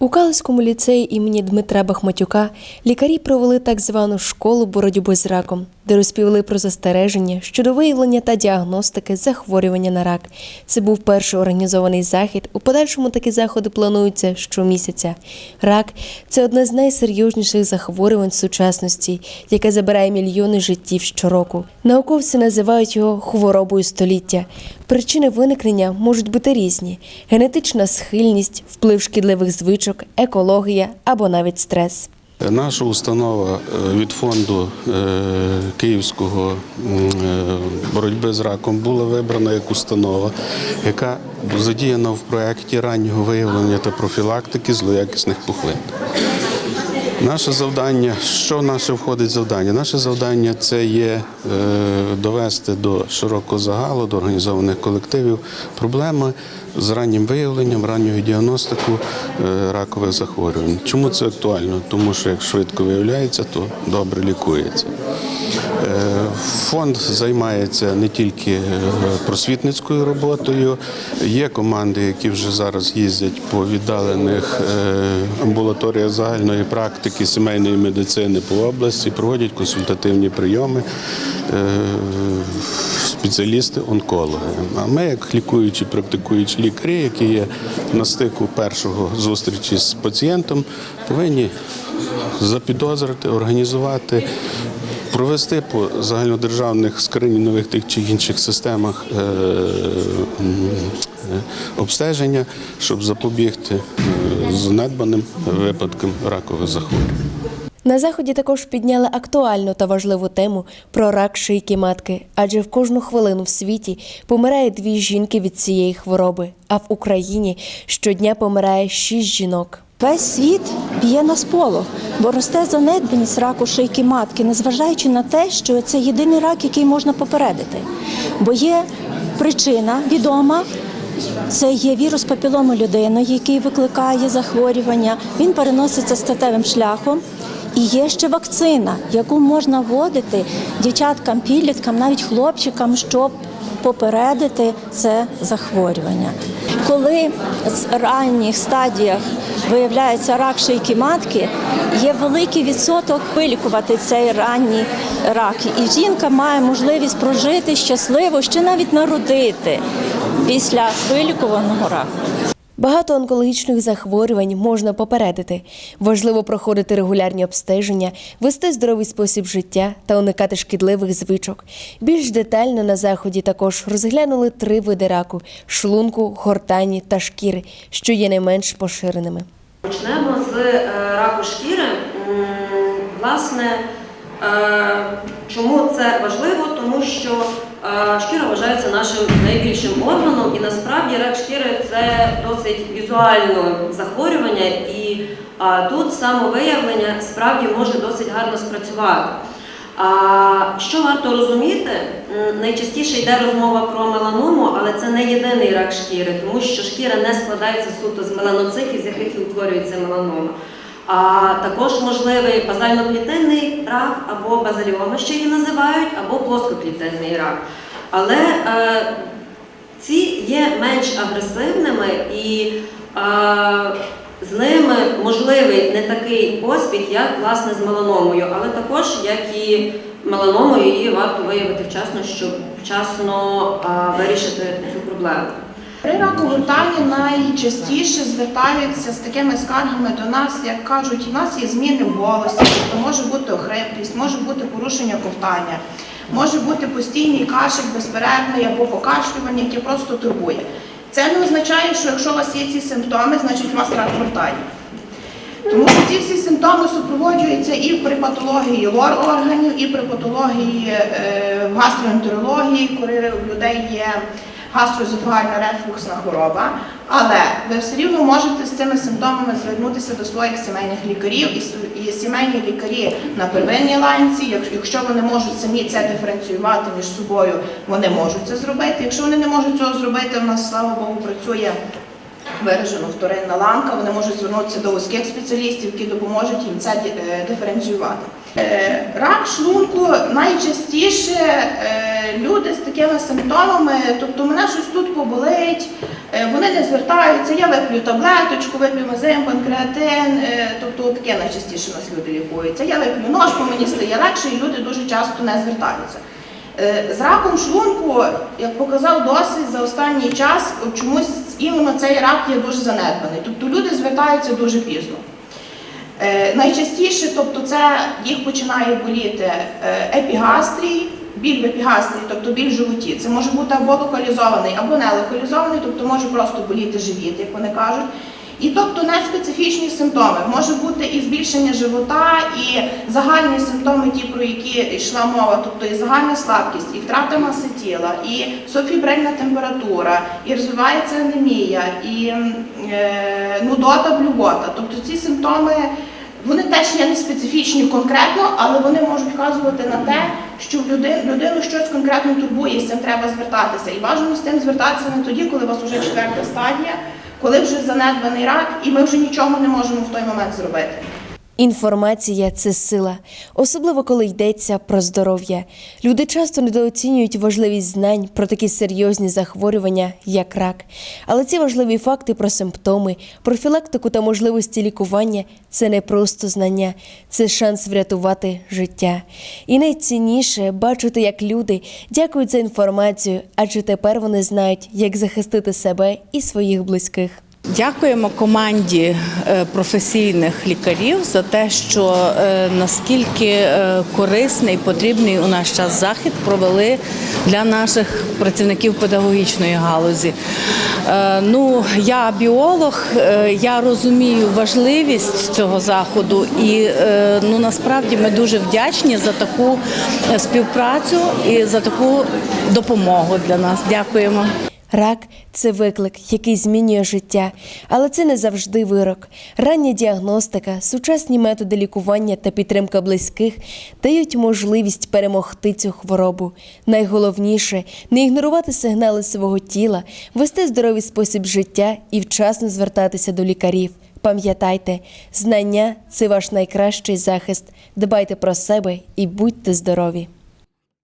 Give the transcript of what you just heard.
У Калицькому ліцеї імені Дмитра Бахматюка лікарі провели так звану школу боротьби з раком, де розповіли про застереження щодо виявлення та діагностики захворювання на рак. Це був перший організований захід. У подальшому такі заходи плануються щомісяця. Рак це одне з найсерйозніших захворювань сучасності, яке забирає мільйони життів щороку. Науковці називають його хворобою століття. Причини виникнення можуть бути різні: генетична схильність, вплив шкідливих звичок, екологія або навіть стрес. Наша установа е, від фонду е, Київського е, боротьби з раком була вибрана як установа, яка задіяна в проєкті раннього виявлення та профілактики злоякісних пухлин. Наше завдання, що наше входить в завдання? Наше завдання це є е, довести до широкого загалу, до організованих колективів проблеми з раннім виявленням, ранньою діагностикою е, ракових захворювань. Чому це актуально? Тому що як швидко виявляється, то добре лікується. Е, Фонд займається не тільки е, просвітницькою роботою. Є команди, які вже зараз їздять по віддалених е, амбулаторіях загальної практики сімейної медицини по області, проводять консультативні прийоми. Спеціалісти-онкологи. А ми, як лікуючі, практикуючі лікарі, які є на стику першого зустрічі з пацієнтом, повинні запідозрити, організувати, провести по загальнодержавних скринінгових тих чи інших системах е, е, обстеження, щоб запобігти е, занедбаним випадкам ракових захворювань. На заході також підняли актуальну та важливу тему про рак шийки матки, адже в кожну хвилину в світі помирає дві жінки від цієї хвороби, а в Україні щодня помирає шість жінок. Весь світ б'є на сполох, бо росте занедбаність раку шийки матки, незважаючи на те, що це єдиний рак, який можна попередити. Бо є причина відома. Це є вірус папілому людини, який викликає захворювання. Він переноситься статевим шляхом. І є ще вакцина, яку можна вводити дівчаткам, підліткам, навіть хлопчикам, щоб попередити це захворювання. Коли з ранніх стадіях виявляється рак шийки матки, є великий відсоток вилікувати цей ранній рак. І жінка має можливість прожити щасливо, ще навіть народити після вилікуваного раку. Багато онкологічних захворювань можна попередити. Важливо проходити регулярні обстеження, вести здоровий спосіб життя та уникати шкідливих звичок. Більш детально на заході також розглянули три види раку: шлунку, гортані та шкіри, що є не менш поширеними. Почнемо з е, раку шкіри. Власне, е, чому це важливо? Тому що шкіра вважається нашим найбільшим органом, і насправді рак шкіри це досить візуальне захворювання, і е, тут самовиявлення справді може досить гарно спрацювати. Що варто розуміти? Найчастіше йде розмова про меланому, але це не єдиний рак шкіри, тому що шкіра не складається суто з меланоцитів, з яких утворюється меланома. А також можливий базально-клітинний рак або базаліома, що її називають, або плоскоклітинний рак. Але е, ці є менш агресивними і е, з ними можливий не такий поспіх, як власне з меланомою, але також як і меланомою, її варто виявити вчасно, щоб вчасно е, вирішити цю проблему. При раку гортані найчастіше звертаються з такими скаргами до нас, як кажуть, у нас є зміни в голосі, тобто може бути охриплість, може бути порушення ковтання, може бути постійний кашель безперервний або покашлювання, яке просто турбує. Це не означає, що якщо у вас є ці симптоми, значить у вас рак гортані. Тому що ці всі симптоми супроводжуються і при патології лор органів, і при патології е, гастроентерології, коли у людей є гастроезофагальна рефлюксна хвороба. Але ви все рівно можете з цими симптомами звернутися до своїх сімейних лікарів, і, сімейні лікарі на первинній ланці, якщо вони можуть самі це диференціювати між собою, вони можуть це зробити. Якщо вони не можуть цього зробити, у нас слава Богу працює виражено вторинна ланка, вони можуть звернутися до вузьких спеціалістів, які допоможуть їм це е, диференціювати. Е, Рак шлунку найчастіше е, люди з такими симптомами, тобто мене щось тут поболить, е, вони не звертаються, я виплю таблеточку, вип'ю мезим, панкреатин, тобто таке найчастіше у нас люди лікуються. Я виплю ножку, мені стає легше, і люди дуже часто не звертаються. З раком шлунку, як показав досвід за останній час, чомусь іменно цей рак є дуже занедбаний. Тобто люди звертаються дуже пізно. Е, Найчастіше, тобто це їх починає боліти е, епігастрій, біль в епігастрії, тобто біль в животі. Це може бути або локалізований, або не локалізований, тобто може просто боліти живіт, як вони кажуть. І тобто не специфічні симптоми. Може бути і збільшення живота, і загальні симптоми, ті, про які йшла мова, тобто і загальна слабкість, і втрата маси тіла, і софібрильна температура, і розвивається анемія, і е, нудота, блювота. Тобто ці симптоми вони теж є не специфічні конкретно, але вони можуть вказувати на те, що в людину, людину щось конкретно турбує, з цим треба звертатися. І бажано з тим звертатися не тоді, коли у вас вже четверта стадія, коли вже занедбаний рак, і ми вже нічого не можемо в той момент зробити. Інформація це сила, особливо коли йдеться про здоров'я. Люди часто недооцінюють важливість знань про такі серйозні захворювання, як рак. Але ці важливі факти про симптоми, профілактику та можливості лікування це не просто знання, це шанс врятувати життя. І найцінніше бачити, як люди дякують за інформацію, адже тепер вони знають, як захистити себе і своїх близьких. Дякуємо команді е, професійних лікарів за те, що е, наскільки е, корисний, потрібний у наш час захід провели для наших працівників педагогічної галузі. Ну, я біолог, я розумію важливість цього заходу, і ну насправді ми дуже вдячні за таку співпрацю і за таку допомогу для нас. Дякуємо. Рак це виклик, який змінює життя, але це не завжди вирок. Рання діагностика, сучасні методи лікування та підтримка близьких дають можливість перемогти цю хворобу. Найголовніше не ігнорувати сигнали свого тіла, вести здоровий спосіб життя і вчасно звертатися до лікарів. Пам'ятайте, знання це ваш найкращий захист. Дбайте про себе і будьте здорові.